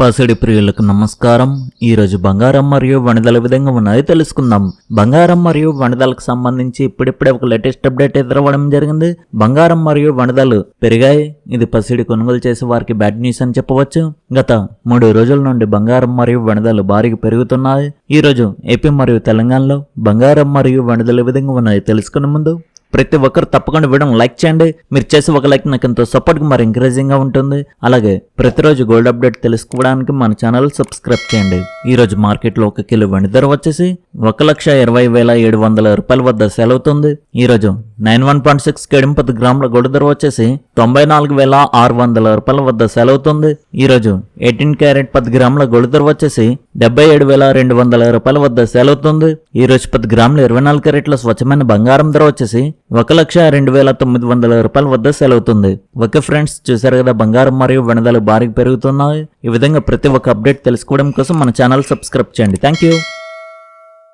పసిడి ప్రియులకు నమస్కారం. ఈరోజు బంగారం మరియు వణిదల విధంగా ఉన్నది తెలుసుకుందాం. బంగారం మరియు వణిదలకు సంబంధించి ఇప్పుడిప్పుడే ఒక లేటెస్ట్ అప్డేట్ ఎదురవ్వడం జరిగింది. బంగారం మరియు వణిదలు పెరిగాయి. ఇది పసిడి కొనుగోలు చేసే వారికి బ్యాడ్ న్యూస్ అని చెప్పవచ్చు. గత మూడు రోజుల నుండి బంగారం మరియు వణిదలు భారీగా పెరుగుతున్నాయి. ఈరోజు ఏపీ మరియు తెలంగాణలో బంగారం మరియు వణిదల విధంగా ఉన్నాయి తెలుసుకునే ముందు ప్రతి ఒక్కరు తప్పకుండా వీడియో లైక్ చేయండి. మీరు చేసే ఒక లైక్ నాకు ఎంతో సపోర్ట్గా మరి ఎంకరేజింగ్గా ఉంటుంది. అలాగే ప్రతిరోజు గోల్డ్ అప్డేట్ తెలుసుకోవడానికి మన ఛానల్ సబ్స్క్రైబ్ చేయండి. ఈరోజు మార్కెట్లో ఒక కిలో వెండి ధర వచ్చేసి ఒక లక్ష ఇరవై వేల ఏడు వందల రూపాయల వద్ద సెలవుతుంది అవుతుంది. ఈ రోజు నైన్ వన్ పాయింట్ సిక్స్ కేడం పది గ్రాముల గోల్డ్ ధర వచ్చేసి తొంభై నాలుగు వేల ఆరు వందల రూపాయల వద్ద సెలవుతుంది అవుతుంది. ఈ రోజు ఎయిటీన్ క్యారెట్ పది గ్రాముల గోల్డ్ ధర వచ్చేసి డెబ్బై ఏడు వేల రెండు వందల రూపాయల వద్ద సెలవుతుంది అవుతుంది. పది గ్రాముల ఇరవై నాలుగు క్యారెట్ల స్వచ్ఛమైన బంగారం ధర వచ్చేసి ఒక లక్ష రెండు వేల తొమ్మిది వందల రూపాయల వద్ద సెలవుతుంది. ఓకే ఫ్రెండ్స్ చూసారు కదా బంగారం మరియు వెనదలు భారీగా పెరుగుతున్నాయి. ఈ విధంగా ప్రతి ఒక్క అప్డేట్ తెలుసుకోవడం కోసం మన ఛానల్ సబ్స్క్రైబ్ చేయండి. Thank you